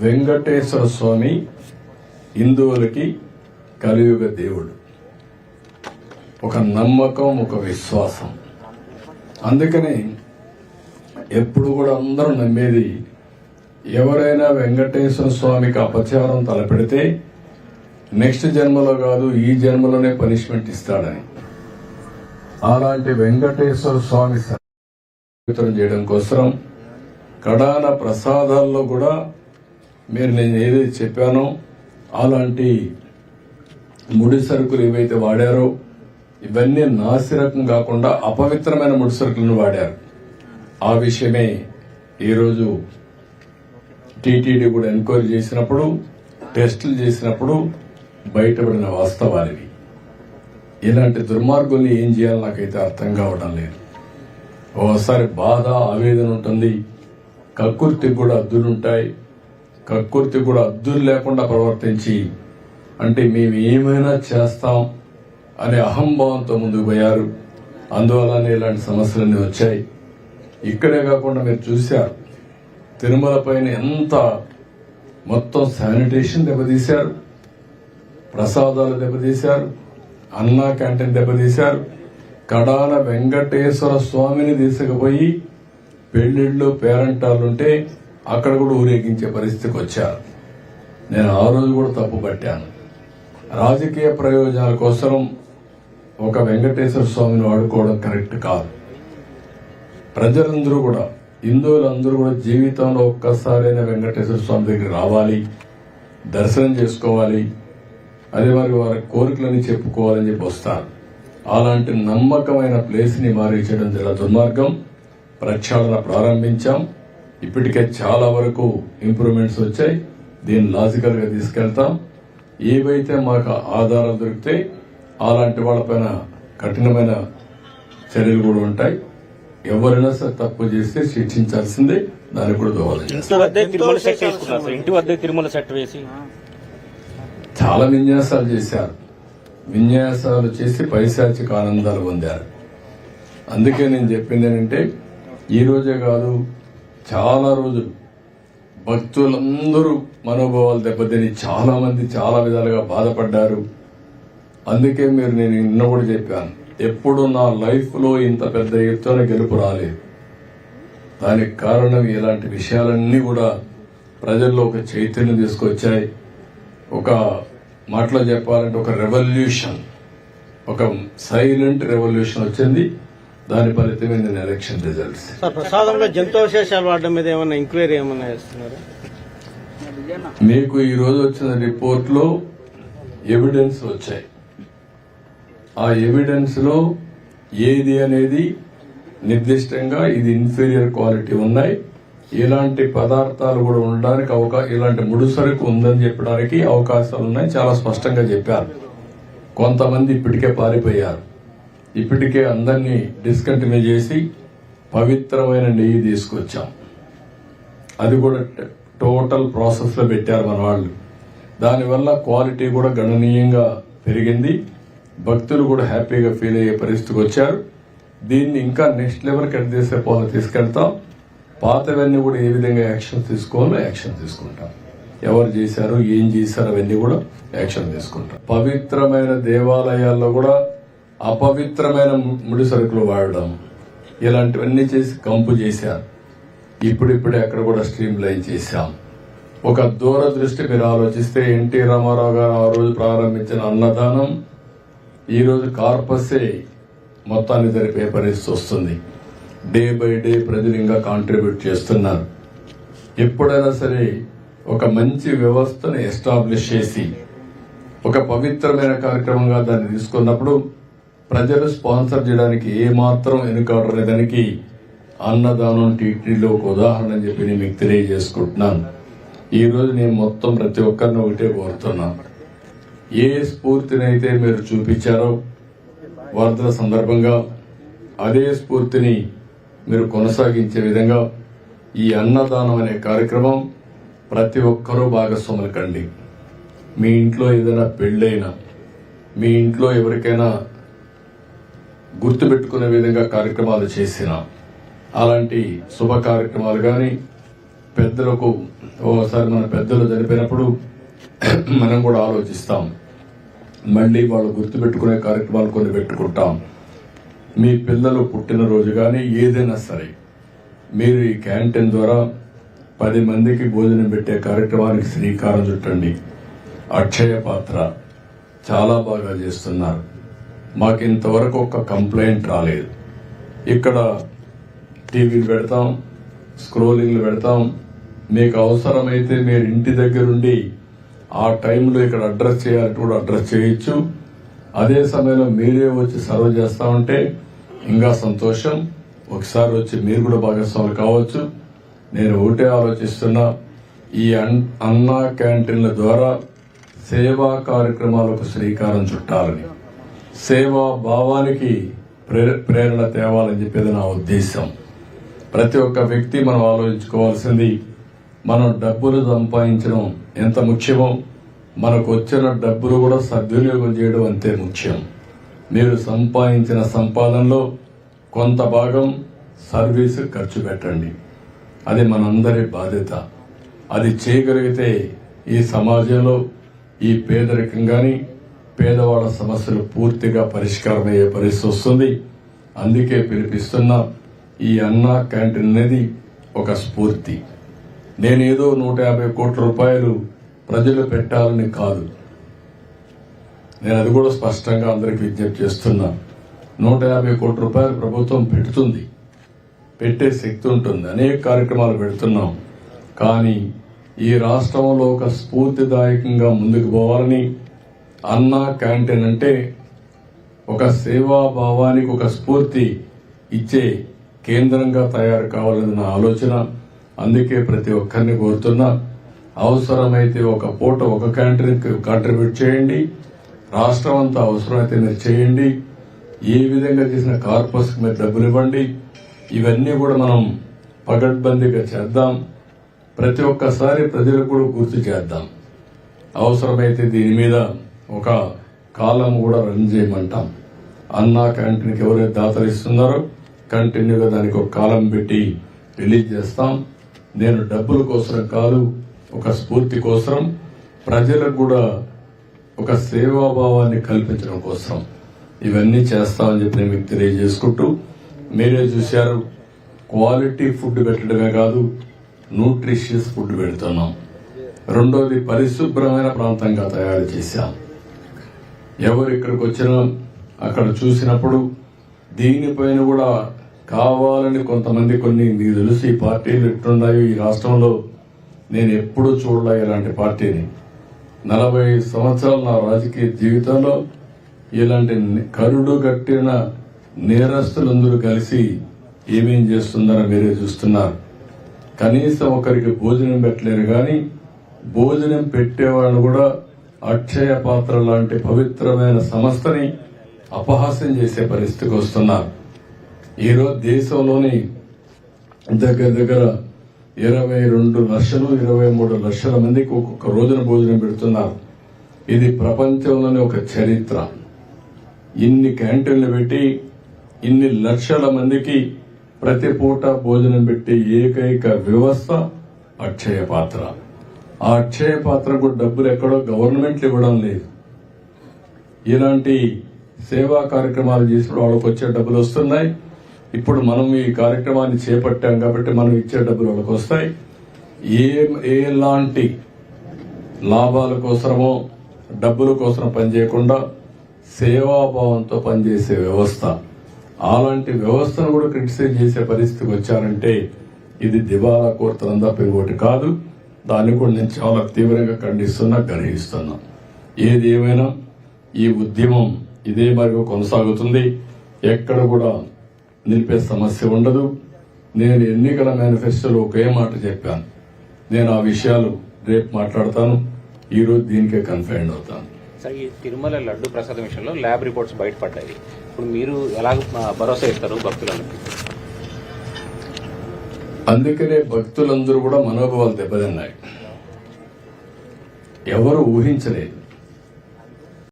వెంకటేశ్వర స్వామి హిందువులకి కలియుగ దేవుడు. ఒక నమ్మకం ఒక విశ్వాసం. అందుకని ఎప్పుడు కూడా అందరూ నమ్మేది ఎవరైనా వెంకటేశ్వర స్వామికి అపచారం తలపెడితే నెక్స్ట్ జన్మలో కాదు ఈ జన్మలోనే పనిష్మెంట్ ఇస్తాడని. అలాంటి వెంకటేశ్వర స్వామి చేయడం కోసం కడాన ప్రసాదాల్లో కూడా మీరు నేను ఏదైతే చెప్పానో అలాంటి ముడి సరుకులు ఏవైతే వాడారో ఇవన్నీ నాసిరకం కాకుండా అపవిత్రమైన ముడి సరుకులను వాడారు. ఆ విషయమే ఈరోజు టీటీడీ కూడా ఎంక్వైరీ చేసినప్పుడు టెస్టులు చేసినప్పుడు బయటపడిన వాస్తవాలివి. ఇలాంటి దుర్మార్గుల్ని ఏం చేయాలో నాకైతే అర్థం కావడం లేదు. ఓసారి బాధ ఆవేదన ఉంటుంది. కక్కుర్తికి కూడా అద్దులుంటాయి. కక్కుర్తి కూడా అద్దులు లేకుండా ప్రవర్తించి అంటే మేము ఏమైనా చేస్తాం అనే అహంభావంతో ముందుకు పోయారు. అందువల్లనే ఇలాంటి సమస్యలన్నీ వచ్చాయి. ఇక్కడే కాకుండా మీరు చూశారు తిరుమల పైన ఎంత మొత్తం శానిటేషన్ దెబ్బతీశారు ప్రసాదాలు దెబ్బతీశారు అన్నా క్యాంటీన్ దెబ్బతీశారు కడాన వెంకటేశ్వర స్వామిని తీసుకుపోయి పెళ్ళిళ్ళు పేరంటాలుంటే అక్కడ కూడా ఊరేగించే పరిస్థితికి వచ్చారు. నేను ఆ రోజు కూడా తప్పు పట్టాను. రాజకీయ ప్రయోజనాల కోసం ఒక వెంకటేశ్వర స్వామిని వాడుకోవడం కరెక్ట్ కాదు. ప్రజలందరూ కూడా హిందువులందరూ కూడా జీవితంలో ఒక్కసారైనా వెంకటేశ్వర స్వామి దగ్గర రావాలి దర్శనం చేసుకోవాలి అదే మరి వారి కోరికలని చెప్పుకోవాలని చెప్పి వస్తారు అలాంటి నమ్మకమైన ప్లేస్ని ని చేయడం చాలా దుర్మార్గం. ప్రక్షాళన ప్రారంభించాం. ఇప్పటికే చాలా వరకు ఇంప్రూవ్మెంట్స్ వచ్చాయి. దీన్ని లాజికల్గా తీసుకెళ్తాం. ఏవైతే మాకు ఆధారాలు దొరికితే అలాంటి వాళ్ళపైన కఠినమైన చర్యలు కూడా ఉంటాయి. ఎవరైనా సరే తప్పు చేస్తే శిక్షించాల్సిందే. దానికి కూడా దోవాలి ఇంటి వద్దే తిరుమల సెట్ వేసుకున్నారు సార్. ఇంటి వద్దే తిరుమల సెట్ వేసి. చాలా విన్యాసాలు చేశారు. విన్యాసాలు చేసి పైశాచిక ఆనందాలు పొందారు. అందుకే నేను చెప్పింది ఏంటంటే ఈ రోజే కాదు చాలా రోజులు. భక్తులందరూ మనోభావాలు దెబ్బతిని చాలా మంది చాలా విధాలుగా బాధపడ్డారు. అందుకే మీరు నేను నిన్న కూడా చెప్పాను. ఎప్పుడు నా లైఫ్లో ఇంత పెద్ద ఎత్తున గెలుపు రాలేదు. దానికి కారణం ఇలాంటి విషయాలన్నీ కూడా ప్రజల్లో ఒక చైతన్యం తీసుకొచ్చాయి. ఒక మాటలో చెప్పాలంటే ఒక రెవల్యూషన్ ఒక సైలెంట్ రెవల్యూషన్ వచ్చింది. దాని ఫలితమే నేను ఎలక్షన్ రిజల్ట్స్ ప్రసాదంలో జంతువశేషాలు వాడడం మీద ఏమన్నా ఎంక్వైరీ ఏమన్నా చేస్తున్నారు? మీకు ఈ రోజు వచ్చిన రిపోర్ట్లో ఎవిడెన్స్ వచ్చాయి. ఆ ఎవిడెన్స్లో ఏది అనేది నిర్దిష్టంగా ఇది ఇన్ఫీరియర్ క్వాలిటీ ఉన్నాయి. ఇలాంటి పదార్థాలు కూడా ఉండడానికి అవకా ఇలాంటి ముడిసరుకు ఉందని చెప్పడానికి అవకాశాలు ఉన్నాయి. చాలా స్పష్టంగా చెప్పారు. కొంతమంది ఇప్పటికే పారిపోయారు. ఇప్పటికే అందరినీ డిస్కంటిన్యూ చేసి పవిత్రమైన నెయ్యి తీసుకొచ్చాం. అది కూడా టోటల్ ప్రాసెస్లో పెట్టారు మన వాళ్ళు. దానివల్ల క్వాలిటీ కూడా గణనీయంగా పెరిగింది. భక్తులు కూడా హ్యాపీగా ఫీల్ అయ్యే పరిస్థితికి వచ్చారు. దీన్ని ఇంకా నెక్స్ట్ లెవెల్ కట్ చేసే పోలు తీసుకెళ్తాం. పాతవన్నీ కూడా ఏ విధంగా యాక్షన్ తీసుకోవాలో యాక్షన్ తీసుకుంటాం. ఎవరు చేశారు ఏం చేశారు అవన్నీ కూడా యాక్షన్ తీసుకుంటాం. పవిత్రమైన దేవాలయాల్లో కూడా అపవిత్రమైన ముడి సరుకులు వాడడం ఇలాంటివన్నీ చేసి కంపు చేశారు. ఇప్పుడిప్పుడే అక్కడ కూడా స్ట్రీమ్ లైన్ చేశాం. ఒక దూరదృష్టి మీరు ఆలోచిస్తే ఎన్టీ రామారావు గారు ఆ రోజు ప్రారంభించిన అన్నదానం ఈరోజు కార్పస్సే కార్పసే మొత్తాన్ని జరిపే పరిస్థితి వస్తుంది. డే బై డే ప్రజలు ఇంకా కాంట్రిబ్యూట్ చేస్తున్నారు. ఎప్పుడైనా సరే ఒక మంచి వ్యవస్థను ఎస్టాబ్లిష్ చేసి ఒక పవిత్రమైన కార్యక్రమంగా దాన్ని తీసుకున్నప్పుడు ప్రజలు స్పాన్సర్ చేయడానికి ఏమాత్రం మాత్రం వెనుకాడనే దానికి అన్నదానం టీటీలో ఒక ఉదాహరణ అని చెప్పి నేను మీకు తెలియజేసుకుంటున్నాను. ఈరోజు నేను మొత్తం ప్రతి ఒక్కరిని ఒకటే కోరుతున్నాను. ఏ స్ఫూర్తినైతే మీరు చూపించారో వరదల సందర్భంగా అదే స్ఫూర్తిని మీరు కొనసాగించే విధంగా ఈ అన్నదానం అనే కార్యక్రమం ప్రతి ఒక్కరూ భాగస్వాములకండి మీ ఇంట్లో ఏదైనా పెళ్ళైనా మీ ఇంట్లో ఎవరికైనా గుర్తుపెట్టుకునే విధంగా కార్యక్రమాలు చేసిన అలాంటి శుభ కార్యక్రమాలు కానీ పెద్దలకు ఒకసారి మన పెద్దలు జరిపినప్పుడు మనం కూడా ఆలోచిస్తాం. మళ్ళీ వాళ్ళు గుర్తుపెట్టుకునే కార్యక్రమాలు కొన్ని పెట్టుకుంటాం. మీ పిల్లలు పుట్టినరోజు కానీ ఏదైనా సరే మీరు ఈ క్యాంటీన్ ద్వారా పది మందికి భోజనం పెట్టే కార్యక్రమానికి శ్రీకారం చుట్టండి. అక్షయ పాత్ర చాలా బాగా చేస్తున్నారు. మాకు ఇంతవరకు ఒక కంప్లైంట్ రాలేదు. ఇక్కడ టీవీలు పెడతాం స్క్రోలింగ్లు పెడతాం. మీకు అవసరమైతే మీరు ఇంటి దగ్గరుండి ఆ టైంలో ఇక్కడ అడ్రస్ చేయాలంటే కూడా అడ్రస్ చేయొచ్చు. అదే సమయంలో మీరే వచ్చి సర్వ్ చేస్తా ఉంటే ఇంకా సంతోషం. ఒకసారి వచ్చి మీరు కూడా భాగస్వాములు కావచ్చు. నేను ఒకటే ఆలోచిస్తున్నా ఈ అన్- అన్నా క్యాంటీన్ల ద్వారా సేవా కార్యక్రమాలకు శ్రీకారం చుట్టాలని. సేవా భావానికి ప్రే- ప్రేరణ తేవాలని చెప్పేది నా ఉద్దేశం. ప్రతి ఒక్క వ్యక్తి మనం ఆలోచించుకోవాల్సింది మనం డబ్బులు సంపాదించడం ఎంత ముఖ్యమో మనకు వచ్చిన డబ్బులు కూడా సద్వినియోగం చేయడం అంతే ముఖ్యం. మీరు సంపాదించిన సంపాదనలో కొంత భాగం సర్వీస్ ఖర్చు పెట్టండి. అది మనందరి బాధ్యత. అది చేయగలిగితే ఈ సమాజంలో ఈ పేదరికం కానీ పేదవాళ్ళ సమస్యలు పూర్తిగా పరిష్కారం అయ్యే పరిస్థితి వస్తుంది. అందుకే పిలిపిస్తున్న ఈ అన్న క్యాంటీన్ అనేది ఒక స్ఫూర్తి. నేనేదో నూట యాభై కోట్ల రూపాయలు ప్రజలు పెట్టాలని కాదు. నేను అది కూడా స్పష్టంగా అందరికి విజ్ఞప్తి చేస్తున్నా. నూట యాభై కోట్ల రూపాయలు ప్రభుత్వం పెడుతుంది. పెట్టే శక్తి ఉంటుంది. అనేక కార్యక్రమాలు పెడుతున్నాం. కానీ ఈ రాష్ట్రంలో ఒక స్ఫూర్తిదాయకంగా ముందుకు పోవాలని అన్నా క్యాంటీన్ అంటే ఒక సేవా భావానికి ఒక స్ఫూర్తి ఇచ్చే కేంద్రంగా తయారు కావాలని నా ఆలోచన అందుకే ప్రతి ఒక్కరిని కోరుతున్నా. అవసరమైతే ఒక పూట ఒక క్యాంటీన్కి కాంట్రిబ్యూట్ చేయండి. రాష్ట్రం అంతా అవసరమైతే మీరు చేయండి ఏ విధంగా చేసిన కార్పస్ మీరు డబ్బులు ఇవ్వండి ఇవన్నీ కూడా మనం పగడ్బందీగా చేద్దాం. ప్రతి ఒక్కసారి ప్రజలకు కూడా గుర్తు చేద్దాం. అవసరమైతే దీని మీద ఒక కాలం కూడా రన్ చేయమంటాం. అన్నా క్యాంటీన్కి ఎవరైతే దాతలు ఇస్తున్నారో కంటిన్యూగా దానికి ఒక కాలం పెట్టి రిలీజ్ చేస్తాం. నేను డబ్బుల కోసం కాదు ఒక స్ఫూర్తి కోసం ప్రజలకు కూడా ఒక సేవాభావాన్ని కల్పించడం కోసం ఇవన్నీ చేస్తామని చెప్పి నేను మీకు తెలియజేసుకుంటూ మీరే చూశారు క్వాలిటీ ఫుడ్ పెట్టడమే కాదు న్యూట్రిషియస్ ఫుడ్ పెడుతున్నాం. రెండోది పరిశుభ్రమైన ప్రాంతంగా తయారు చేశాం. ఎవరు ఇక్కడికి వచ్చినా అక్కడ చూసినప్పుడు దీనిపైన కూడా కావాలని కొంతమంది కొన్ని మీకు తెలుసు ఈ పార్టీలు ఎట్లున్నాయో ఈ రాష్ట్రంలో. నేను ఎప్పుడూ చూడలే ఇలాంటి పార్టీని. నలభై సంవత్సరాల నా రాజకీయ జీవితంలో ఇలాంటి కరుడు గట్టిన నేరస్తులందరూ కలిసి ఏమేం చేస్తున్నారో మీరే చూస్తున్నారు. కనీసం ఒకరికి భోజనం పెట్టలేరు కానీ భోజనం పెట్టేవాళ్ళు కూడా అక్షయ పాత్ర లాంటి పవిత్రమైన సంస్థని అపహాస్యం చేసే పరిస్థితికి వస్తున్నారు. ఈరోజు దేశంలోని దగ్గర దగ్గర ఇరవై రెండు లక్షలు ఇరవై మూడు లక్షల మందికి ఒక్కొక్క రోజున భోజనం పెడుతున్నారు. ఇది ప్రపంచంలోని ఒక చరిత్ర. ఇన్ని క్యాంటీన్లు పెట్టి ఇన్ని లక్షల మందికి ప్రతి పూట భోజనం పెట్టి ఏకైక వ్యవస్థ అక్షయ పాత్ర. ఆ అక్షయ పాత్రకు డబ్బులు ఎక్కడో గవర్నమెంట్లు ఇవ్వడం లేదు. ఇలాంటి సేవా కార్యక్రమాలు చేసినప్పుడు వాళ్ళకి వచ్చే డబ్బులు వస్తున్నాయి. ఇప్పుడు మనం ఈ కార్యక్రమాన్ని చేపట్టాం కాబట్టి మనం ఇచ్చే డబ్బులు వాళ్ళకి వస్తాయి. ఏ ఎలాంటి లాభాల కోసమో డబ్బుల కోసం పనిచేయకుండా సేవాభావంతో పనిచేసే వ్యవస్థ. అలాంటి వ్యవస్థను కూడా క్రిటిసైజ్ చేసే పరిస్థితికి వచ్చారంటే ఇది దివాలా కోరుతున్న తప్ప కాదు. దాన్ని కూడా నేను చాలా తీవ్రంగా ఖండిస్తున్నా గ్రహిస్తున్నా. ఏది ఏమైనా ఈ ఉద్యమం ఇదే మరి కొనసాగుతుంది. ఎక్కడ కూడా నిలిపే సమస్య ఉండదు. నేను ఎన్నికల మేనిఫెస్టోలో ఒకే మాట చెప్పాను. నేను ఆ విషయాలు రేపు మాట్లాడతాను. ఈరోజు దీనికే కన్ఫైండ్ అవుతాను. సార్ ఈ తిరుమల లడ్డు ప్రసాదం విషయంలో ల్యాబ్ రిపోర్ట్స్ బయటపడ్డాయి. ఇప్పుడు మీరు ఎలా భరోసా ఇస్తారు భక్తులకు అందుకనే భక్తులందరూ కూడా మనోభావాలు దెబ్బతిన్నాయి. ఎవరు ఊహించలేదు.